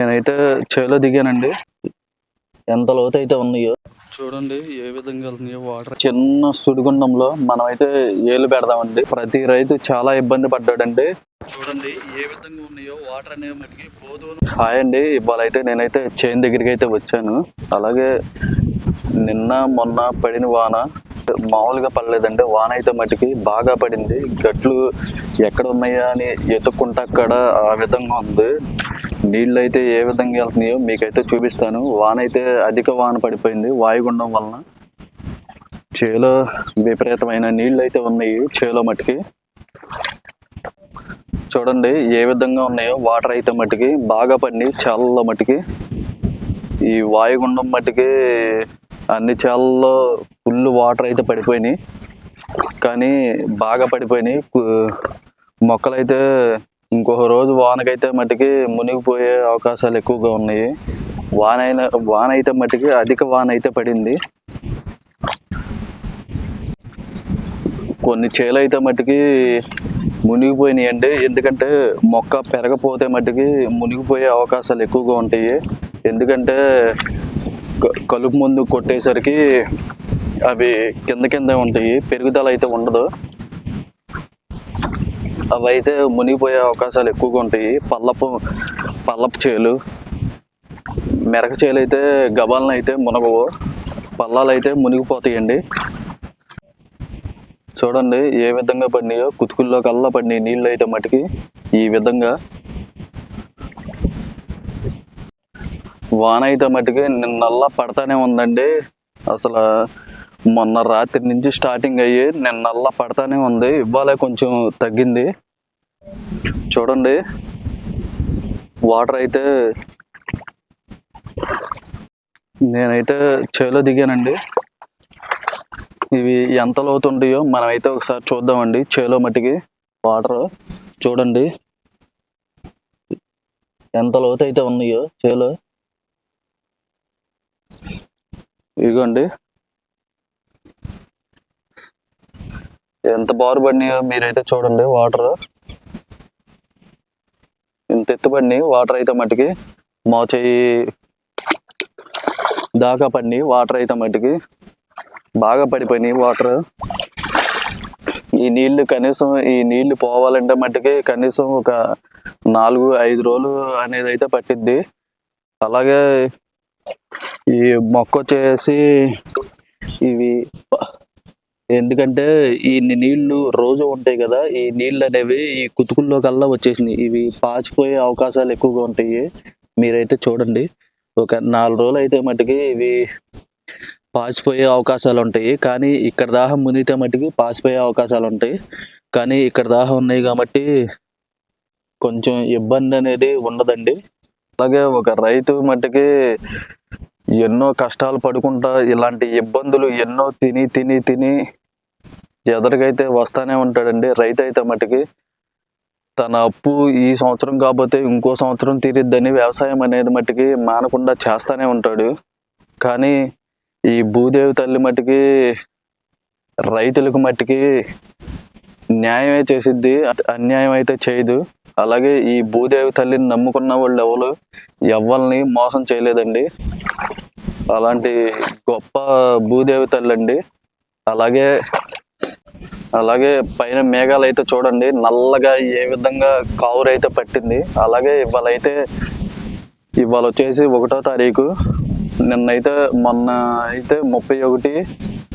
నేనైతే చేలో దిగానండి. ఎంత లోతు అయితే ఉన్నాయో. చూడండి ఏ విధంగా వెళ్తున్నాయో వాటర్. చిన్న సుడిగుండంలో మనమైతే ఏలు పెడదామండి. ప్రతి రైతు చాలా ఇబ్బంది పడ్డాడండి. చూడండి ఏ విధంగా ఉన్నాయో వాటర్ అనేవి మటుకి పోదు హాయ్ అండి ఇవాళ అయితే నేనైతే చేన్ దగ్గరికి అయితే వచ్చాను. అలాగే నిన్న మొన్న పడిన వాన మామూలుగా పడలేదండి. వాన అయితే మటుకి బాగా పడింది. గట్లు ఎక్కడ ఉన్నాయా అని ఎత్తుక్కుంటా అక్కడ ఆ విధంగా ఉంది. నీళ్ళు అయితే ఏ విధంగా వెళ్తున్నాయో మీకైతే చూపిస్తాను. వాన అయితే అధిక వాన పడిపోయింది. వాయుగుండం వలన చేలో విపరీతమైన నీళ్ళు అయితే ఉన్నాయి చేలో మటుకి చూడండి ఏ విధంగా ఉన్నాయో. వాటర్ అయితే మట్టుకి బాగా పడి చాలా మట్టుకి. ఈ వాయుగుండం మట్టుకి అన్ని చాలలో ఫుల్ వాటర్ అయితే పడిపోయినాయి. కానీ బాగా పడిపోయినాయి. మొక్కలైతే ఇంకొక రోజు వానకైతే మట్టుకి మునిగిపోయే అవకాశాలు ఎక్కువగా ఉన్నాయి. వాన అయిన వాన అయితే మట్టుకి అధిక వాన అయితే పడింది. కొన్ని చేలు అయితే మట్టుకి మునిగిపోయినాయి అంటే ఎందుకంటే మొక్క పెరగపోతే మట్టుకి మునిగిపోయే అవకాశాలు ఎక్కువగా ఉంటాయి. ఎందుకంటే క- కలుపు ముందు కొట్టేసరికి అవి కింద కింద ఉంటాయి. పెరుగుదల అయితే ఉండదు. అవి అయితే మునిగిపోయే అవకాశాలు ఎక్కువగా ఉంటాయి. పల్లపు పల్లపు చేలు మెరక చేలు అయితే గబాలను అయితే మునగవు. పల్లాలు అయితే మునిగిపోతాయండి. చూడండి ఏ విధంగా పడినాయో కుతుకుల్లో కల్లా పడినాయి నీళ్ళు అయితే మటుకి ఈ విధంగా. వాన అయితే మటుకి నిన్నల్లా పడతానే ఉందండి. అసలు మొన్న రాత్రి నుంచి స్టార్టింగ్ అయ్యి నిన్నల్లా పడతానే ఉంది. ఇవ్వాలే కొంచెం తగ్గింది. చూడండి. వాటర్ అయితే నేనైతే చేలో దిగానండి. ఇవి ఎంత లోతు ఉంటాయో మనమైతే ఒకసారి చూద్దామండి చేలో మట్టికి. వాటర్ చూడండి. ఎంత లోతు అయితే ఉన్నాయో చేలో. ఇదిగోండి ఎంత బారు పడినాయో మీరైతే చూడండి వాటర్ ఇంత ఎత్తుపడినాయి వాటర్ అయితే మట్టికి. మా చెయ్యి దాకా పడినాయి వాటర్ అయితే మట్టికి. బాగా పడిపోయినాయి వాటర్ ఈ నీళ్ళు కనీసం ఈ నీళ్ళు పోవాలంటే మట్టుకి కనీసం ఒక నాలుగు ఐదు రోజులు అనేది అయితే పట్టిద్ది. అలాగే ఈ మొక్క వచ్చేసి ఇవి ఎందుకంటే ఈ నీళ్ళు రోజు ఉంటాయి కదా ఈ నీళ్ళు అనేవి ఈ కుతుకుల్లో కల్లా వచ్చేసినాయి. ఇవి పాచిపోయే అవకాశాలు ఎక్కువగా ఉంటాయి. మీరైతే చూడండి. ఒక నాలుగు రోజులు అయితే మట్టుకి ఇవి పాసిపోయే అవకాశాలు ఉంటాయి. కానీ ఇక్కడ దాహం మునిగితే మట్టుకి పాసిపోయే అవకాశాలు ఉంటాయి. కానీ ఇక్కడ దాహం ఉన్నాయి కాబట్టి కొంచెం ఇబ్బంది అనేది ఉండదండి. అలాగే ఒక రైతు మట్టుకి ఎన్నో కష్టాలు పడుకుంటా ఇలాంటి ఇబ్బందులు ఎన్నో తిని తిని తిని ఎదరికైతే వస్తానే ఉంటాడండి రైతు అయితే మట్టుకి తన అప్పు ఈ సంవత్సరం కాకపోతే ఇంకో సంవత్సరం తీరిద్దని వ్యవసాయం అనేది మట్టుకి మానకుండా చేస్తానే ఉంటాడు. కానీ ఈ భూదేవి తల్లి మట్టుకి రైతులకు మట్టుకి న్యాయమే చేసిద్ది అన్యాయం అయితే చేయదు. అలాగే ఈ భూదేవి తల్లిని నమ్ముకున్న వాళ్ళు ఎవరు? ఎవరిని మోసం చేయలేదండి. అలాంటి గొప్ప భూదేవి తల్లి అండి అలాగే అలాగే పైన మేఘాలు అయితే చూడండి నల్లగా ఏ విధంగా కావురు అయితే పట్టింది. అలాగే ఇవాళ అయితే ఇవాళ వచ్చేసి ఒకటో తారీఖు. నిన్నైతే మొన్న అయితే ముప్పై ఒకటి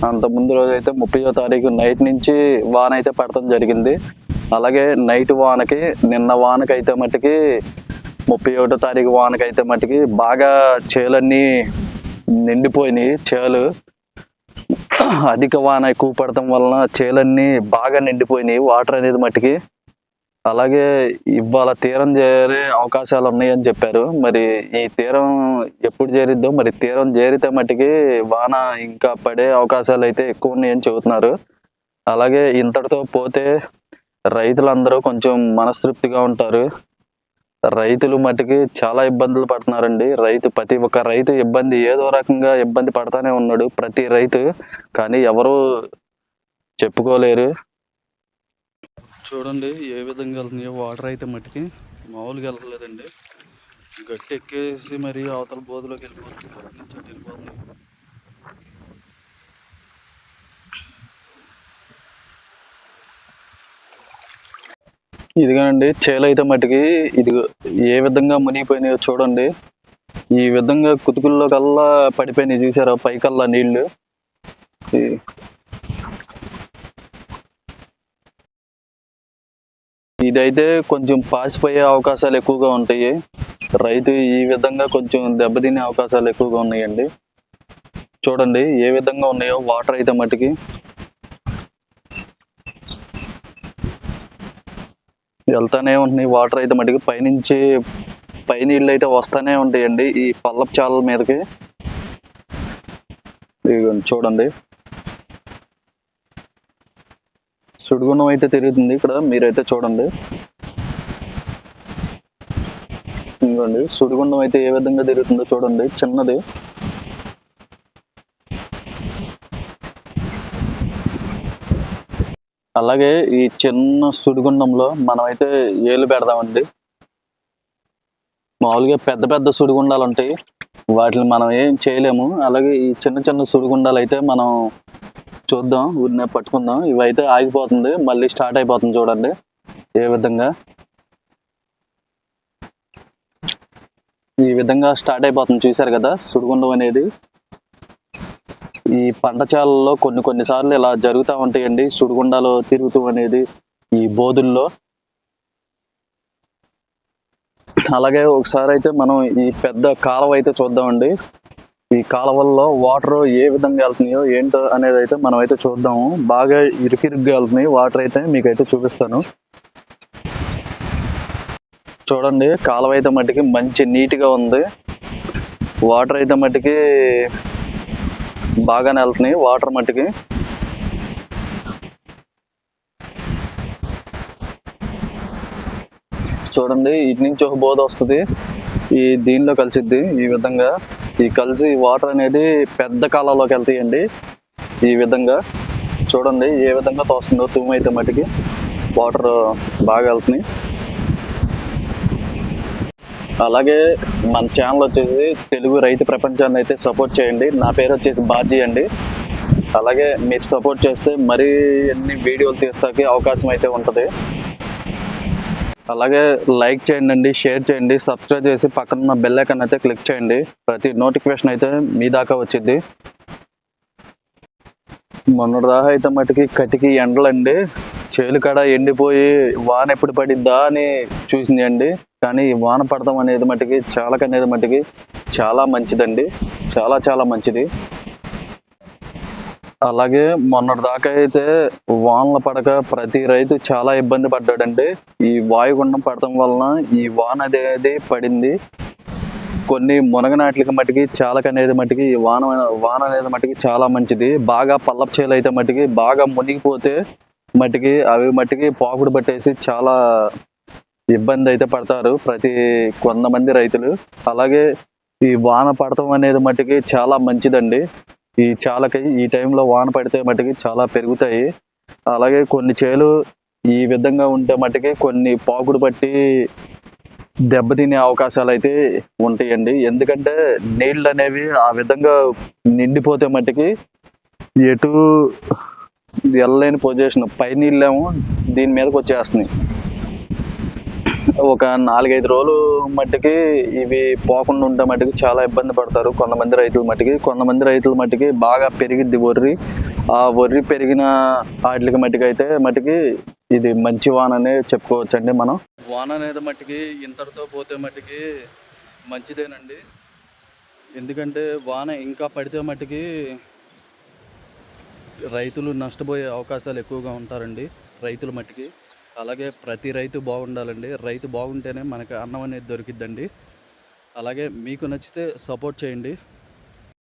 అంత ముందు రోజు అయితే ముప్పయో తారీఖు నైట్ నుంచి వాన అయితే పడటం జరిగింది. అలాగే నైట్ వానకి నిన్న వానకి అయితే మట్టుకి ముప్పై ఒకటో తారీఖు వానకి అయితే మట్టుకి బాగా చేలన్నీ నిండిపోయినాయి చేలు. అధిక వాన ఎక్కువ పడటం వలన చేలన్నీ బాగా నిండిపోయినాయి. వాటర్ అనేది మట్టికి. అలాగే ఇవాళ తీరం చేరే అవకాశాలు ఉన్నాయని చెప్పారు. మరి ఈ తీరం ఎప్పుడు చేరిద్దో మరి తీరం చేరితే మట్టికి వాన ఇంకా పడే అవకాశాలు అయితే ఎక్కువ ఉన్నాయని చెబుతున్నారు. అలాగే ఇంతటితో పోతే రైతులందరూ కొంచెం మనస్తృప్తిగా ఉంటారు. రైతులు మటుకి చాలా ఇబ్బందులు పడుతున్నారండి. రైతు ప్రతి ఒక్క రైతు ఇబ్బంది ఏదో రకంగా ఇబ్బంది పడతానే ఉన్నాడు. ప్రతి రైతు కానీ ఎవరు చెప్పుకోలేరు. చూడండి ఏ విధంగా వెళ్తున్నాయో. వాటర్ అయితే మటుకి మామూలుగా వెళ్ళలేదండి గట్టి ఎక్కేసి మరి అవతల బోధలోకి వెళ్ళిపోతుంది వెళ్ళిపోతుంది ఇదిగానండి చేలు అయితే మటుకి ఇది ఏ విధంగా మునిగిపోయినాయో చూడండి. ఈ విధంగా కుతుకుల్లో కల్లా పడిపోయినాయి చూసారా పైకల్లా నీళ్ళు. ఇదైతే కొంచెం పాసిపోయే అవకాశాలు ఎక్కువగా ఉంటాయి. రైతు ఈ విధంగా కొంచెం దెబ్బతినే అవకాశాలు ఎక్కువగా ఉన్నాయండి. చూడండి ఏ విధంగా ఉన్నాయో వాటర్ అయితే మటుకి. వెళ్తానే ఉంటున్నాయి. వాటర్ అయితే మటుకు పైనుంచి పై నీళ్ళు అయితే వస్తానే ఉంటాయండి ఈ పల్లపు చాలల మీదకి. చూడండి. సుడిగుండం అయితే తిరుగుతుంది ఇక్కడ మీరైతే చూడండి. ఇదిగోండి సుడిగుండం అయితే ఏ విధంగా తిరుగుతుందో చూడండి. చిన్నది. అలాగే ఈ చిన్న సుడిగుండంలో మనమైతే ఏలు పెడదామండి. మామూలుగా పెద్ద పెద్ద సుడిగుండాలు ఉంటాయి వాటిని మనం ఏం చేయలేము. అలాగే ఈ చిన్న చిన్న సుడిగుండాలు అయితే మనం చూద్దాం. ఊరినే పట్టుకుందాం. ఇవైతే ఆగిపోతుంది. మళ్ళీ స్టార్ట్ అయిపోతుంది చూడండి. ఏ విధంగా? ఈ విధంగా స్టార్ట్ అయిపోతుంది. చూశారు కదా? సుడిగుండం అనేది. ఈ పంటచాలలో కొన్ని కొన్ని సార్లు ఇలా జరుగుతూ ఉంటాయండి. సుడిగుండాలో తిరుగుతూ అనేది ఈ బోధుల్లో. అలాగే ఒకసారి అయితే మనం ఈ పెద్ద కాలువ అయితే చూద్దామండి. ఈ కాలువల్లో వాటర్ ఏ విధంగా వెళ్తున్నాయో ఏంటో అనేది అయితే మనం అయితే చూద్దాము. బాగా ఇరుకిరుగ్గా వెళ్తున్నాయి. వాటర్ అయితే మీకైతే చూపిస్తాను. చూడండి కాలువ అయితే మట్టికి మంచి నీట్గా ఉంది. వాటర్ అయితే మట్టికి బాగానే వెళ్తున్నాయి వాటర్ మట్టికి. చూడండి ఇటు నుంచి ఒక బోధ వస్తుంది. ఈ దీనిలో కలిసిద్ది ఈ విధంగా. ఈ కలిసి వాటర్ అనేది పెద్ద కాలంలోకి వెళ్తాయండి ఈ విధంగా. చూడండి ఏ విధంగా తోస్తుందో తూము అయితే మట్టికి. వాటర్ బాగా వెళ్తున్నాయి. అలాగే మన ఛానల్ వచ్చేసి తెలుగు రైతు ప్రపంచాన్ని అయితే సపోర్ట్ చేయండి. నా పేరు వచ్చేసి బాజీ అండి. అలాగే మీరు సపోర్ట్ చేస్తే మరీ ఎన్ని వీడియోలు తీస్తాకి అవకాశం అయితే ఉంటుంది. అలాగే లైక్ చేయండి షేర్ చేయండి సబ్స్క్రైబ్ చేసి పక్కన ఉన్న బెల్ ఐకాన్ అయితే క్లిక్ చేయండి. ప్రతి నోటిఫికేషన్ అయితే మీ దాకా వచ్చింది మొన్నటి దాకా అయితే మటుకి కటికి ఎండలండి. చేలు కడ ఎండిపోయి వాన ఎప్పుడు పడిద్దా అని చూసింది అండి. కానీ ఈ వాన పడతాం అనేది మటుకి చాలక అనేది మటుకి చాలా మంచిదండి. చాలా చాలా మంచిది. అలాగే మొన్నటి దాకా అయితే వానలు పడక ప్రతి రైతు చాలా ఇబ్బంది పడ్డాడండి. ఈ వాయుగుండం పడటం వలన ఈ వాన అనేది పడింది. కొన్ని మునగనాట్లకి మట్టికి చాలక అనేది మట్టికి వాన వాన అనేది మట్టికి చాలా మంచిది. బాగా పల్లపు చేలు అయితే మట్టికి బాగా మునిగిపోతే మట్టికి అవి మట్టికి పాకుడు పట్టేసి చాలా ఇబ్బంది అయితే పడతారు ప్రతి కొంతమంది రైతులు. అలాగే ఈ వాన పడటం అనేది మట్టికి చాలా మంచిదండి. ఈ చాలకి ఈ టైంలో వాన పడితే మట్టికి చాలా పెరుగుతాయి. అలాగే కొన్ని చేలు ఈ విధంగా ఉంటే మట్టికి కొన్ని పాకుడు పట్టి దెబ్బతినే అవకాశాలు అయితే ఉంటాయండి. ఎందుకంటే నీళ్ళు అనేవి ఆ విధంగా నిండిపోతే మట్టికి ఎటు వెళ్ళలేని పొజిషన్. పై నీళ్ళేమో దీని మీదకి వచ్చేస్తున్నాయి. ఒక నాలుగైదు రోజులు మట్టికి ఇవి పోకుండా ఉంటే మట్టికి చాలా ఇబ్బంది పడతారు. కొంతమంది రైతుల మట్టికి కొంతమంది రైతుల మట్టికి బాగా పెరిగిద్ది వర్రి ఆ వర్రి పెరిగిన వాటికి మట్టికి అయితే మట్టికి ఇది మంచి వాన అనే చెప్పుకోవచ్చండి మనం. వాన అనేది మట్టికి ఇంతటితో పోతే మట్టికి మంచిదేనండి. ఎందుకంటే వాన ఇంకా పడితే మట్టికి రైతులు నష్టపోయే అవకాశాలు ఎక్కువగా ఉంటారండి రైతుల మట్టికి. అలాగే ప్రతి రైతు బాగుండాలండి. రైతు బాగుంటేనే మనకు అన్నం అనేది దొరికిద్దండి. అలాగే మీకు నచ్చితే సపోర్ట్ చేయండి.